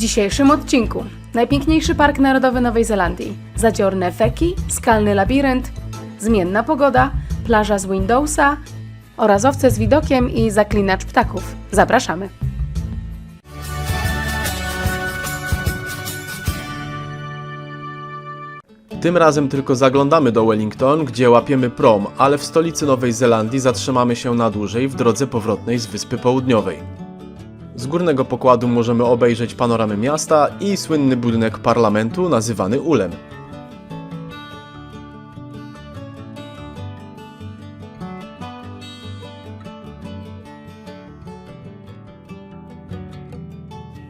dzisiejszym odcinku najpiękniejszy Park Narodowy Nowej Zelandii, zadziorne Feki, skalny labirynt, zmienna pogoda, plaża z Windowsa oraz owce z widokiem i zaklinacz ptaków. Zapraszamy! Tym razem tylko zaglądamy do Wellington, gdzie łapiemy prom, ale w stolicy Nowej Zelandii zatrzymamy się na dłużej w drodze powrotnej z Wyspy Południowej. Z górnego pokładu możemy obejrzeć panoramę miasta i słynny budynek parlamentu nazywany Ulem.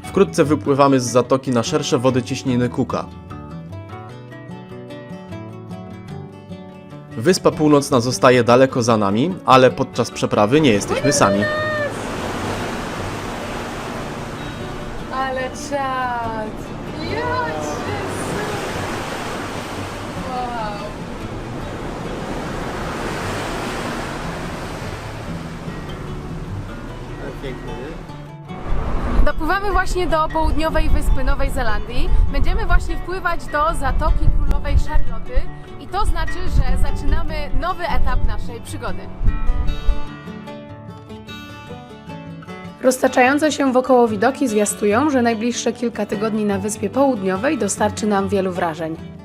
Wkrótce wypływamy z zatoki na szersze wody cieśniny Cooka. Wyspa Północna zostaje daleko za nami, ale podczas przeprawy nie jesteśmy sami. Dopływamy właśnie do południowej wyspy Nowej Zelandii. Będziemy właśnie wpływać do Zatoki Królowej Charlotte i to znaczy, że zaczynamy nowy etap naszej przygody. Roztaczające się wokoło widoki zwiastują, że najbliższe kilka tygodni na Wyspie Południowej dostarczy nam wielu wrażeń.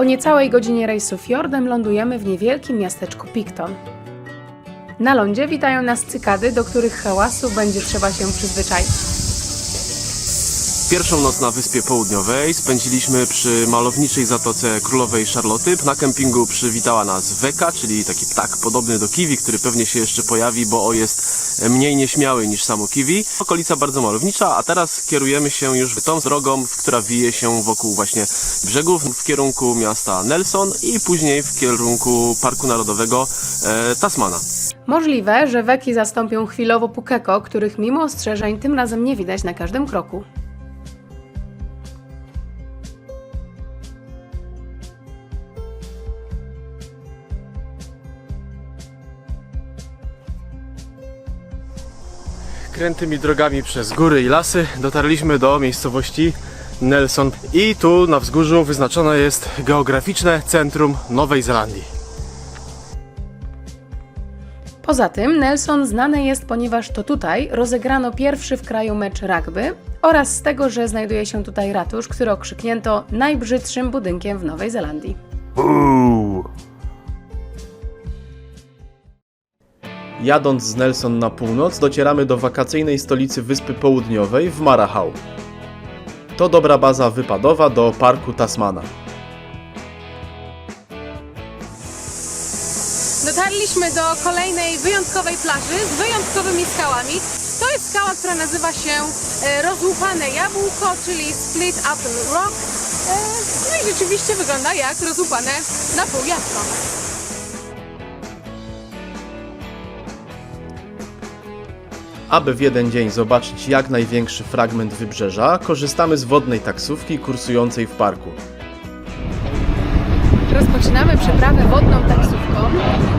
Po niecałej godzinie rejsu fiordem lądujemy w niewielkim miasteczku Picton. Na lądzie witają nas cykady, do których hałasu będzie trzeba się przyzwyczaić. Pierwszą noc na Wyspie Południowej spędziliśmy przy malowniczej zatoce Królowej Charlotte. Na kempingu przywitała nas Weka, czyli taki ptak podobny do kiwi, który pewnie się jeszcze pojawi, bo jest mniej nieśmiały niż samo kiwi. Okolica bardzo malownicza, a teraz kierujemy się już tą drogą, która wije się wokół właśnie brzegów w kierunku miasta Nelson i później w kierunku Parku Narodowego e, Tasmana. Możliwe, że weki zastąpią chwilowo Pukeko, których mimo ostrzeżeń tym razem nie widać na każdym kroku. Krętymi drogami przez góry i lasy dotarliśmy do miejscowości Nelson i tu na wzgórzu wyznaczone jest geograficzne centrum Nowej Zelandii. Poza tym Nelson znane jest, ponieważ to tutaj rozegrano pierwszy w kraju mecz rugby oraz z tego, że znajduje się tutaj ratusz, który okrzyknięto najbrzydszym budynkiem w Nowej Zelandii. Jadąc z Nelson na północ, docieramy do wakacyjnej stolicy Wyspy Południowej w Marahau. To dobra baza wypadowa do parku Tasmana. Dotarliśmy do kolejnej wyjątkowej plaży z wyjątkowymi skałami. To jest skała, która nazywa się e, rozłupane jabłko, czyli Split Apple Rock. E, no i rzeczywiście wygląda jak rozłupane na pół jabłko. Aby w jeden dzień zobaczyć jak największy fragment wybrzeża, korzystamy z wodnej taksówki kursującej w parku. Rozpoczynamy przeprawę wodną taksówką.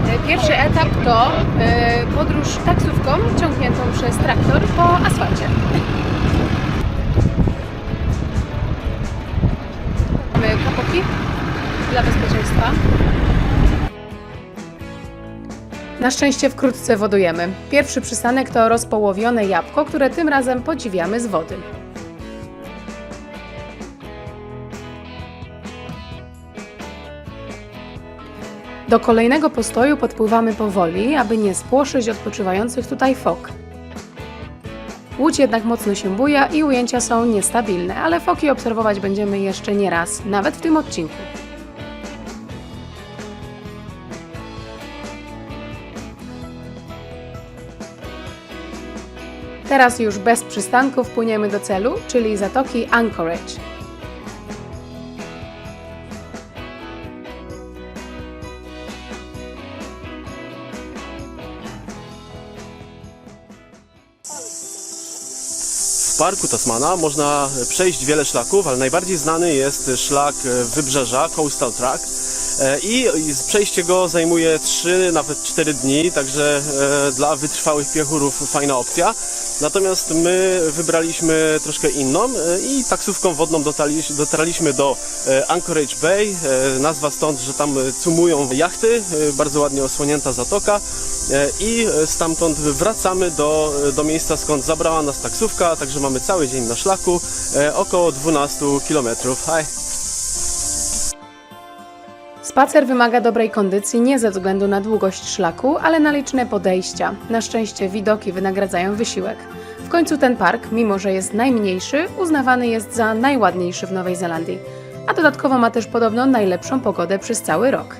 E, Pierwszy etap to e, podróż taksówką ciągniętą przez traktor po asfalcie. Mamy kapoki dla bezpieczeństwa. Na szczęście wkrótce wodujemy. Pierwszy przystanek to rozpołowione jabłko, które tym razem podziwiamy z wody. Do kolejnego postoju podpływamy powoli, aby nie spłoszyć odpoczywających tutaj fok. Łódź jednak mocno się buja i ujęcia są niestabilne, ale foki obserwować będziemy jeszcze nie raz, nawet w tym odcinku. Teraz już bez przystanków płyniemy do celu, czyli zatoki Anchorage. W parku Tasmana można przejść wiele szlaków, ale najbardziej znany jest szlak wybrzeża, Coastal Track. E, I przejście go zajmuje 3, nawet 4 dni, także e, dla wytrwałych piechurów fajna opcja. Natomiast my wybraliśmy troszkę inną e, i taksówką wodną dotarliśmy, do Anchorage Bay. Nazwa stąd, że tam cumują jachty, bardzo ładnie osłonięta zatoka i stamtąd wracamy do, do miejsca skąd zabrała nas taksówka, także mamy cały dzień na szlaku, około 12 km. Hi. Spacer wymaga dobrej kondycji nie ze względu na długość szlaku, ale na liczne podejścia. Na szczęście widoki wynagradzają wysiłek. W końcu ten park, mimo że jest najmniejszy, uznawany jest za najładniejszy w Nowej Zelandii. A dodatkowo ma też podobno najlepszą pogodę przez cały rok.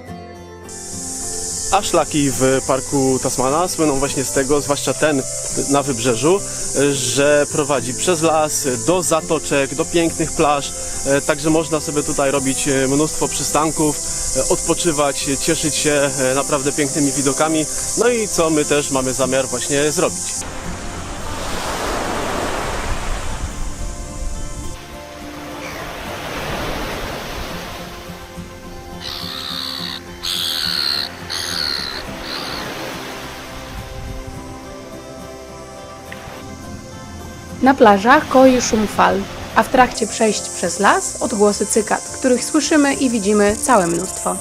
A szlaki w parku Tasmana słyną właśnie z tego, zwłaszcza ten na wybrzeżu, że prowadzi przez las, do zatoczek, do pięknych plaż. E, Także można sobie tutaj robić e, mnóstwo przystanków, e, odpoczywać, cieszyć się naprawdę pięknymi widokami. No i co my też mamy zamiar właśnie zrobić. Na plażach koi szum fal, a w trakcie przejść przez las odgłosy cykad, których słyszymy i widzimy całe mnóstwo.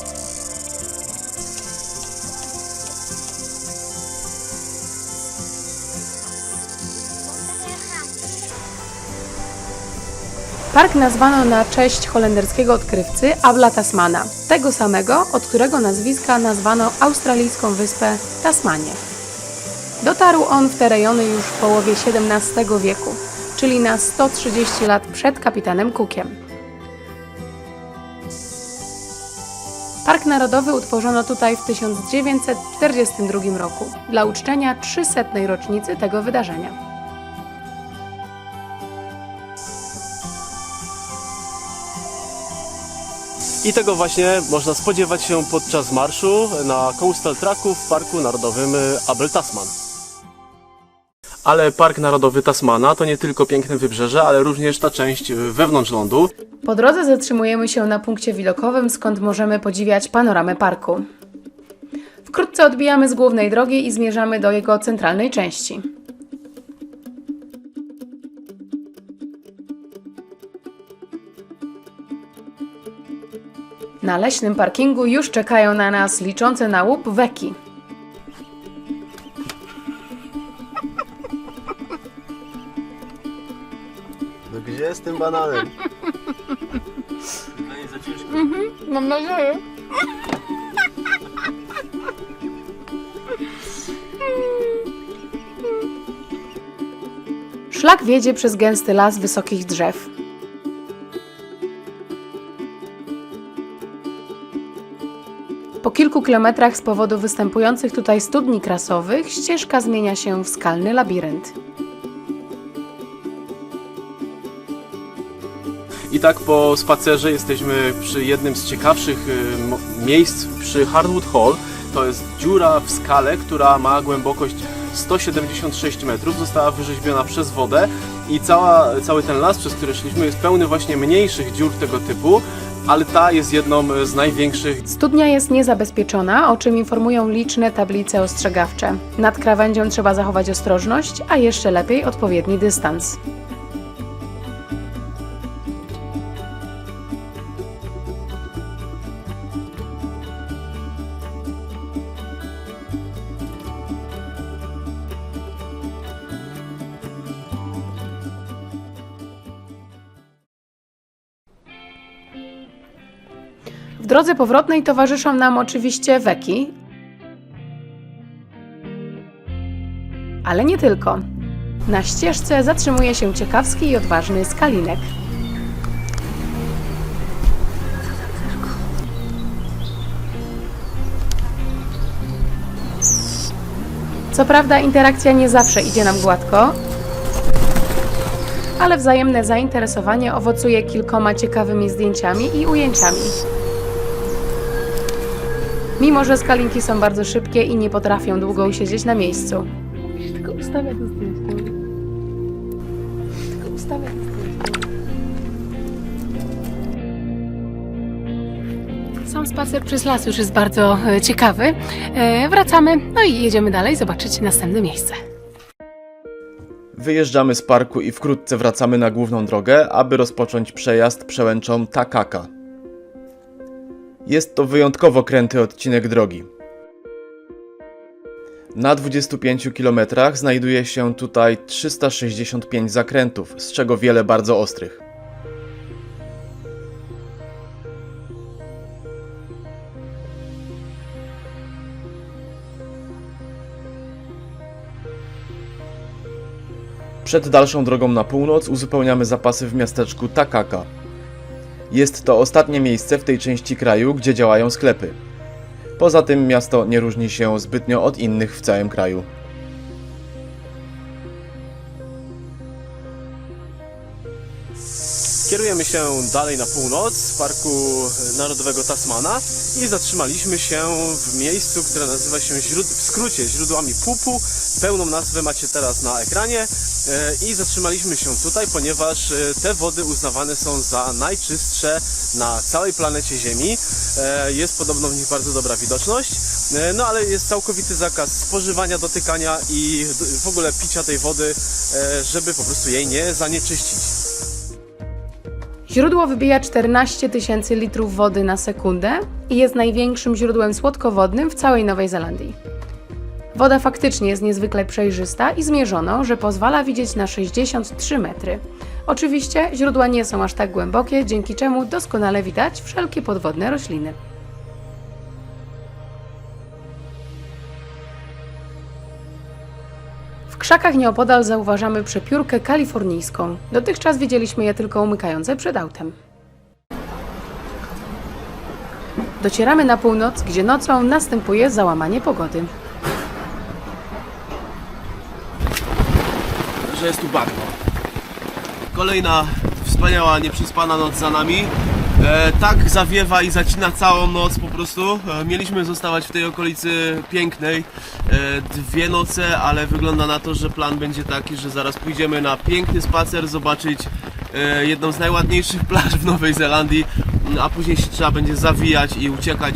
Park nazwano na cześć holenderskiego odkrywcy Abla Tasmana, tego samego, od którego nazwiska nazwano australijską wyspę Tasmanię. Dotarł on w te rejony już w połowie XVII wieku, czyli na 130 lat przed kapitanem Cookiem. Park Narodowy utworzono tutaj w 1942 roku dla uczczenia 300. rocznicy tego wydarzenia. I tego właśnie można spodziewać się podczas marszu na Coastal Tracku w Parku Narodowym Abel Tasman. Ale Park Narodowy Tasmana to nie tylko piękne wybrzeże, ale również ta część wewnątrz lądu. Po drodze zatrzymujemy się na punkcie widokowym, skąd możemy podziwiać panoramę parku. Wkrótce odbijamy z głównej drogi i zmierzamy do jego centralnej części. Na leśnym parkingu już czekają na nas liczące na łup weki. No jest tym bananem? Mam nadzieję. Szlak wiedzie przez gęsty las wysokich drzew. Po kilku kilometrach z powodu występujących tutaj studni krasowych ścieżka zmienia się w skalny labirynt. I tak po spacerze jesteśmy przy jednym z ciekawszych y, miejsc przy Hardwood Hall. To jest dziura w skale, która ma głębokość 176 metrów. Została wyrzeźbiona przez wodę i cała, cały ten las, przez który szliśmy, jest pełny właśnie mniejszych dziur tego typu, ale ta jest jedną z największych. Studnia jest niezabezpieczona, o czym informują liczne tablice ostrzegawcze. Nad krawędzią trzeba zachować ostrożność, a jeszcze lepiej odpowiedni dystans. Drodze powrotnej towarzyszą nam oczywiście weki, ale nie tylko. Na ścieżce zatrzymuje się ciekawski i odważny skalinek. Co prawda interakcja nie zawsze idzie nam gładko, ale wzajemne zainteresowanie owocuje kilkoma ciekawymi zdjęciami i ujęciami. Mimo, że skalinki są bardzo szybkie i nie potrafią długo usiedzieć na miejscu. Tylko ustawiać zdjęcia. Tylko ustawiać zdjęcia. Sam spacer przez las już jest bardzo e, ciekawy. E, wracamy, no i jedziemy dalej zobaczyć następne miejsce. Wyjeżdżamy z parku i wkrótce wracamy na główną drogę, aby rozpocząć przejazd przełęczą Takaka. Jest to wyjątkowo kręty odcinek drogi. Na 25 km znajduje się tutaj 365 zakrętów, z czego wiele bardzo ostrych. Przed dalszą drogą na północ uzupełniamy zapasy w miasteczku Takaka. Jest to ostatnie miejsce w tej części kraju, gdzie działają sklepy. Poza tym miasto nie różni się zbytnio od innych w całym kraju. Kierujemy się dalej na północ z Parku Narodowego Tasmana i zatrzymaliśmy się w miejscu, które nazywa się w skrócie źródłami Pupu. Pełną nazwę macie teraz na ekranie E, i zatrzymaliśmy się tutaj, ponieważ e, te wody uznawane są za najczystsze na całej planecie Ziemi. E, Jest podobno w nich bardzo dobra widoczność, no ale jest całkowity zakaz spożywania, dotykania i w ogóle picia tej wody, żeby po prostu jej nie zanieczyścić. Źródło wybija 14 tysięcy litrów wody na sekundę i jest największym źródłem słodkowodnym w całej Nowej Zelandii. Woda faktycznie jest niezwykle przejrzysta i zmierzono, że pozwala widzieć na 63 metry. Oczywiście źródła nie są aż tak głębokie, dzięki czemu doskonale widać wszelkie podwodne rośliny. Krzakach nieopodal zauważamy przepiórkę kalifornijską. Dotychczas widzieliśmy je tylko umykające przed autem. Docieramy na północ, gdzie nocą następuje załamanie pogody. że jest tu bagno. Kolejna wspaniała, nieprzespana noc za nami. E, tak zawiewa i zacina całą noc po prostu. E, mieliśmy zostawać w tej okolicy pięknej e, dwie noce, ale wygląda na to, że plan będzie taki, że zaraz pójdziemy na piękny spacer, zobaczyć e, jedną z najładniejszych plaż w Nowej Zelandii, a później się trzeba będzie zawijać i uciekać.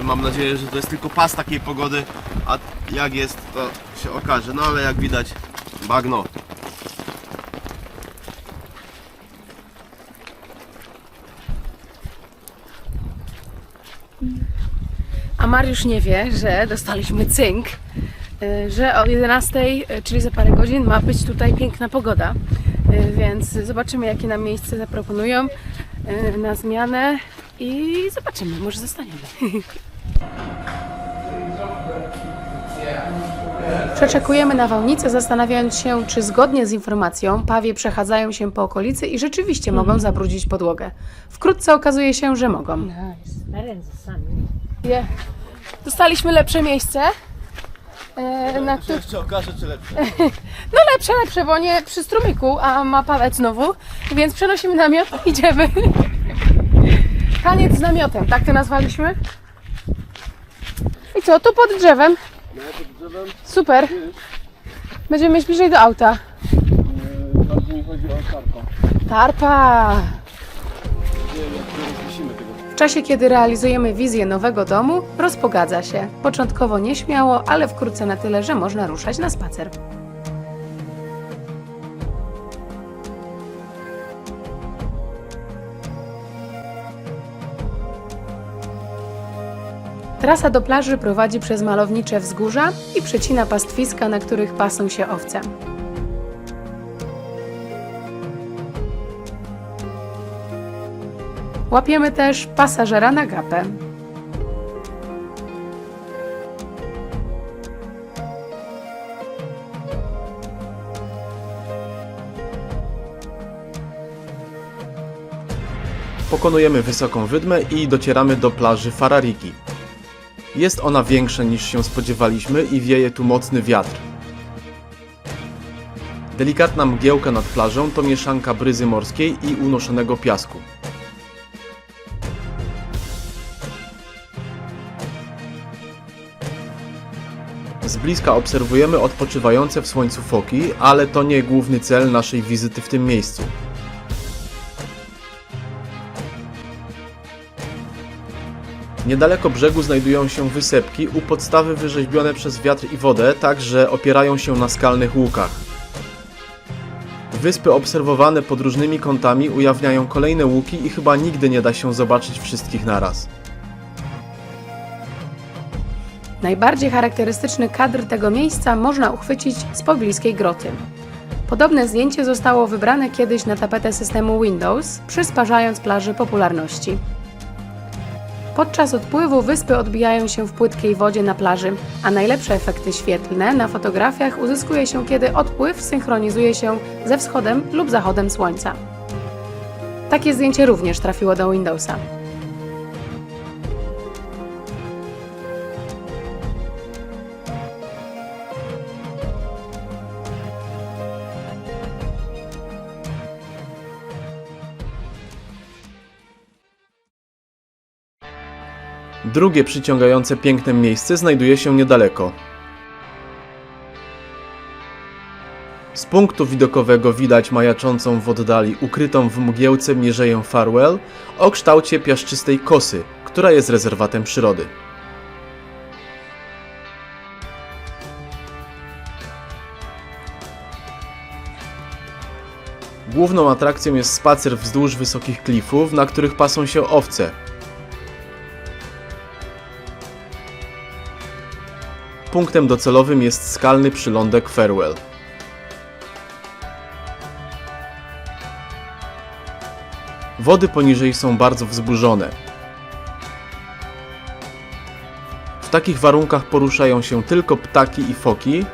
E, mam nadzieję, że to jest tylko pas takiej pogody, a jak jest to się okaże. No ale jak widać bagno. Mariusz nie wie, że dostaliśmy cynk, y, że o 11, y, czyli za parę godzin, ma być tutaj piękna pogoda. Y, Więc zobaczymy, jakie nam miejsce zaproponują na zmianę i zobaczymy, może zostaniemy. Przeczekujemy nawałnicę, zastanawiając się, czy zgodnie z informacją pawie przechadzają się po okolicy i rzeczywiście mogą zabrudzić podłogę. Wkrótce okazuje się, że mogą. Nice. That Dostaliśmy lepsze miejsce. E, na któ- jeszcze okaże, czy lepsze. no lepsze, lepsze, bo nie przy strumyku, a ma palec znowu, więc przenosimy namiot i idziemy. Taniec z namiotem, tak to nazwaliśmy. I co, tu pod drzewem? Super. Będziemy mieć bliżej do auta. Bardziej mi chodzi o. Tarpa. Nie wiem. W czasie, kiedy realizujemy wizję nowego domu, rozpogadza się. Początkowo nieśmiało, ale wkrótce na tyle, że można ruszać na spacer. Trasa do plaży prowadzi przez malownicze wzgórza i przecina pastwiska, na których pasą się owce. Łapiemy też pasażera na gapę. Pokonujemy wysoką wydmę i docieramy do plaży Farariki. Jest ona większa niż się spodziewaliśmy i wieje tu mocny wiatr. Delikatna mgiełka nad plażą to mieszanka bryzy morskiej i unoszonego piasku. Bliska obserwujemy odpoczywające w słońcu foki, ale to nie główny cel naszej wizyty w tym miejscu. Niedaleko brzegu znajdują się wysepki, u podstawy wyrzeźbione przez wiatr i wodę, tak że opierają się na skalnych łukach. Wyspy obserwowane pod różnymi kątami ujawniają kolejne łuki i chyba nigdy nie da się zobaczyć wszystkich naraz. Najbardziej charakterystyczny kadr tego miejsca można uchwycić z pobliskiej groty. Podobne zdjęcie zostało wybrane kiedyś na tapetę systemu Windows, przysparzając plaży popularności. Podczas odpływu wyspy odbijają się w płytkiej wodzie na plaży, a najlepsze efekty świetlne na fotografiach uzyskuje się, kiedy odpływ synchronizuje się ze wschodem lub zachodem słońca. Takie zdjęcie również trafiło do Windowsa. Drugie przyciągające pięknem miejsce znajduje się niedaleko. Z punktu widokowego widać majaczącą w oddali ukrytą w mgiełce mierzeję Farwell o kształcie piaszczystej kosy, która jest rezerwatem przyrody. Główną atrakcją jest spacer wzdłuż wysokich klifów, na których pasą się owce, Punktem docelowym jest skalny przylądek Farewell. Wody poniżej są bardzo wzburzone. W takich warunkach poruszają się tylko ptaki i foki.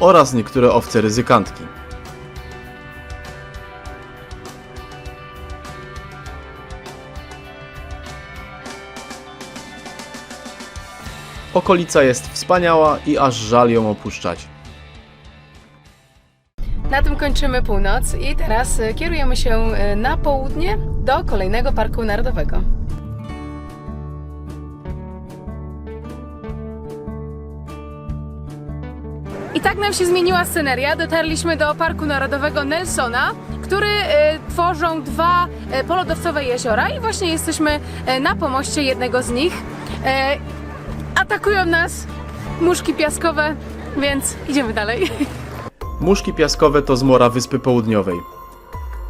Oraz niektóre owce ryzykantki. Okolica jest wspaniała i aż żal ją opuszczać. Na tym kończymy północ i teraz y, kierujemy się y, na południe do kolejnego parku narodowego. Nam się zmieniła sceneria. Dotarliśmy do Parku Narodowego Nelsona, który e, tworzą dwa e, polodowcowe jeziora i właśnie jesteśmy e, na pomoście jednego z nich. Atakują nas muszki piaskowe, więc idziemy dalej. Muszki piaskowe to zmora Wyspy Południowej.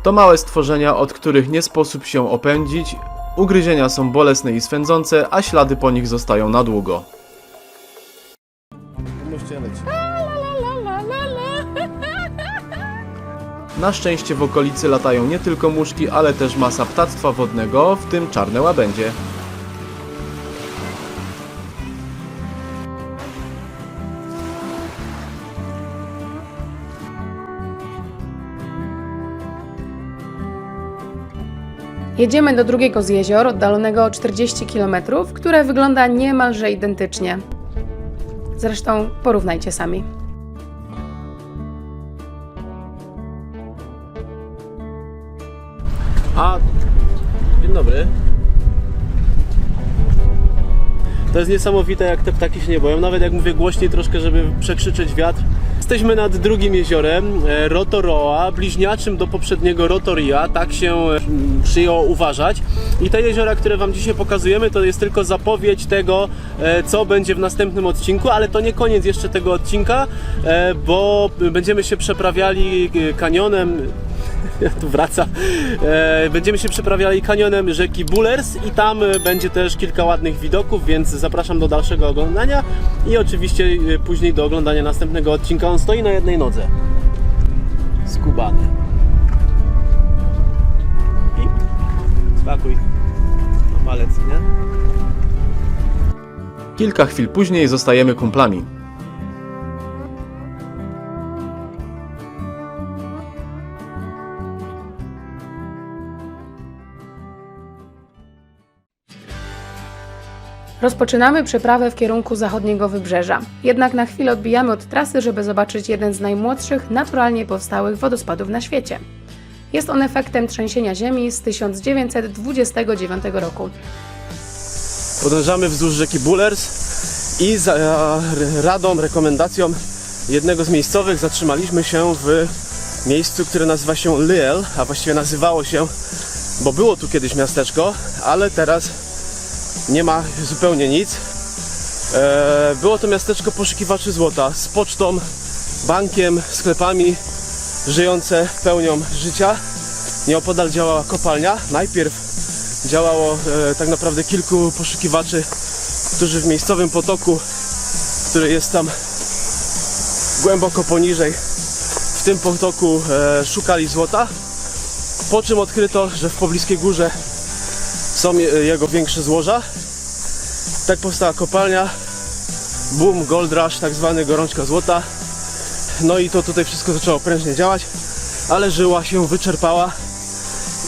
To małe stworzenia, od których nie sposób się opędzić, ugryzienia są bolesne i swędzące, a ślady po nich zostają na długo. Na szczęście w okolicy latają nie tylko muszki, ale też masa ptactwa wodnego, w tym czarne łabędzie. Jedziemy do drugiego z jezior, oddalonego o 40 km, które wygląda niemalże identycznie. Zresztą porównajcie sami. Dobry. To jest niesamowite, jak te ptaki się nie boją. Nawet jak mówię głośniej troszkę, żeby przekrzyczeć wiatr. Jesteśmy nad drugim jeziorem, e, Rotoroa, bliźniaczym do poprzedniego Rotoria, tak się e, przyjęło uważać. I te jeziora, które Wam dzisiaj pokazujemy, to jest tylko zapowiedź tego, e, co będzie w następnym odcinku, ale to nie koniec jeszcze tego odcinka, bo będziemy się przeprawiali kanionem, tu wraca. E, będziemy się przeprawiali kanionem rzeki Bullers i tam e, będzie też kilka ładnych widoków, więc zapraszam do dalszego oglądania i oczywiście e, później do oglądania następnego odcinka. On stoi na jednej nodze. Skubany. Pip. Spakuj. Na palec, nie? Kilka chwil później zostajemy kumplami. Rozpoczynamy przeprawę w kierunku zachodniego wybrzeża. Jednak na chwilę odbijamy od trasy, żeby zobaczyć jeden z najmłodszych naturalnie powstałych wodospadów na świecie. Jest on efektem trzęsienia ziemi z 1929 roku. Podążamy wzdłuż rzeki Bullers i za radą, rekomendacją jednego z miejscowych zatrzymaliśmy się w miejscu, które nazywa się Lyell, a właściwie nazywało się, bo było tu kiedyś miasteczko, ale teraz nie ma zupełnie nic. E, Było to miasteczko poszukiwaczy złota z pocztą, bankiem, sklepami, żyjące pełnią życia. Nieopodal działała kopalnia. Najpierw działało e, tak naprawdę kilku poszukiwaczy, którzy w miejscowym potoku, który jest tam głęboko poniżej, w tym potoku e, szukali złota. Po czym odkryto, że w pobliskiej górze są je- jego większe złoża. Tak powstała kopalnia, boom, gold rush, tak zwany gorączka złota. No i to tutaj wszystko zaczęło prężnie działać, ale żyła się wyczerpała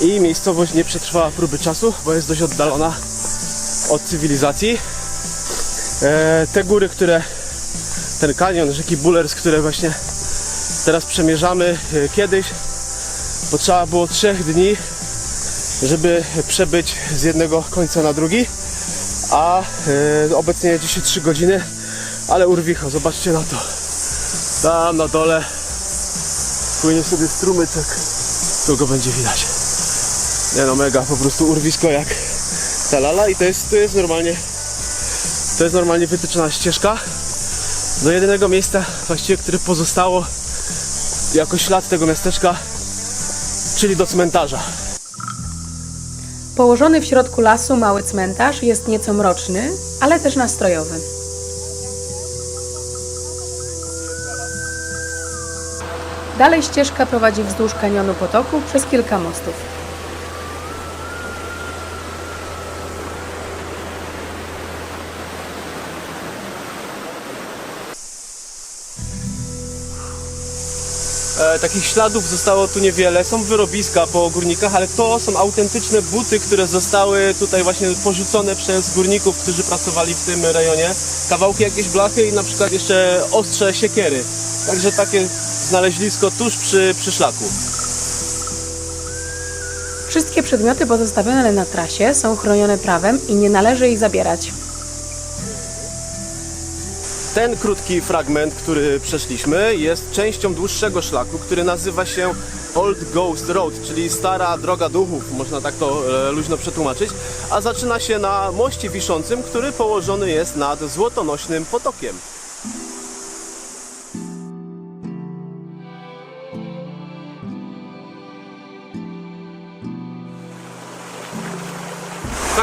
i miejscowość nie przetrwała próby czasu, bo jest dość oddalona od cywilizacji. E, te góry, które, ten kanion rzeki Bullers, które właśnie teraz przemierzamy, e, kiedyś potrzeba było trzech dni, żeby przebyć z jednego końca na drugi, a e, obecnie jedzie się 3 godziny, ale urwicho, zobaczcie na to. Tam na dole płynie sobie strumyczek, tu go będzie widać. Nie no, mega, po prostu urwisko jak talala i to jest, to jest normalnie to jest normalnie wytyczona ścieżka do jedynego miejsca właściwie, które pozostało jako ślad tego miasteczka, czyli do cmentarza. Położony w środku lasu mały cmentarz jest nieco mroczny, ale też nastrojowy. Dalej ścieżka prowadzi wzdłuż kanionu potoku przez kilka mostów. E, takich śladów zostało tu niewiele. Są wyrobiska po górnikach, ale to są autentyczne buty, które zostały tutaj właśnie porzucone przez górników, którzy pracowali w tym rejonie. Kawałki jakieś blachy i na przykład jeszcze ostrze siekiery. Także takie znaleźlisko tuż przy, przy szlaku. Wszystkie przedmioty pozostawione na trasie są chronione prawem i nie należy ich zabierać. Ten krótki fragment, który przeszliśmy, jest częścią dłuższego szlaku, który nazywa się Old Ghost Road, czyli stara droga duchów, można tak to e, luźno przetłumaczyć, a zaczyna się na moście wiszącym, który położony jest nad złotonośnym potokiem.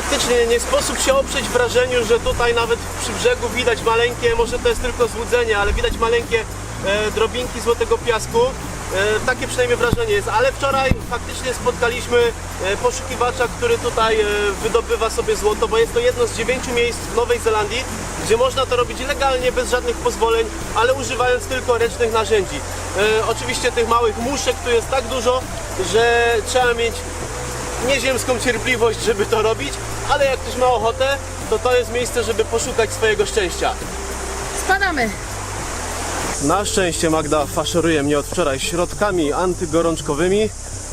Faktycznie nie sposób się oprzeć wrażeniu, że tutaj nawet przy brzegu widać maleńkie, może to jest tylko złudzenie, ale widać maleńkie e, drobinki złotego piasku. E, takie przynajmniej wrażenie jest, ale wczoraj faktycznie spotkaliśmy e, poszukiwacza, który tutaj e, wydobywa sobie złoto, bo jest to jedno z dziewięciu miejsc w Nowej Zelandii, gdzie można to robić legalnie, bez żadnych pozwoleń, ale używając tylko ręcznych narzędzi. E, oczywiście tych małych muszek tu jest tak dużo, że trzeba mieć nieziemską cierpliwość, żeby to robić, ale jak ktoś ma ochotę, to to jest miejsce, żeby poszukać swojego szczęścia. Spadamy. Na szczęście Magda faszeruje mnie od wczoraj środkami antygorączkowymi,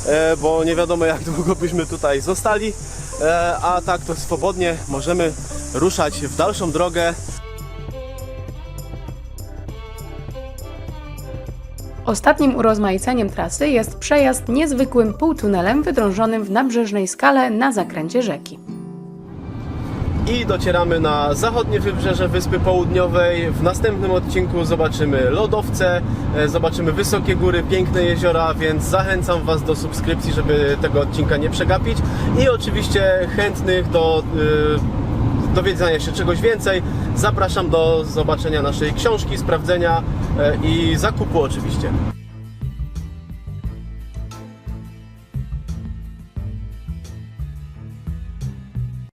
e, bo nie wiadomo jak długo byśmy tutaj zostali, e, a tak to swobodnie możemy ruszać w dalszą drogę. Ostatnim urozmaiceniem trasy jest przejazd niezwykłym półtunelem wydrążonym w nabrzeżnej skale na zakręcie rzeki. I docieramy na zachodnie wybrzeże Wyspy Południowej. W następnym odcinku zobaczymy lodowce, e, zobaczymy wysokie góry, piękne jeziora, więc zachęcam Was do subskrypcji, żeby tego odcinka nie przegapić. I oczywiście chętnych do e, dowiedzenia się czegoś więcej zapraszam do zobaczenia naszej książki, sprawdzenia e, i zakupu oczywiście.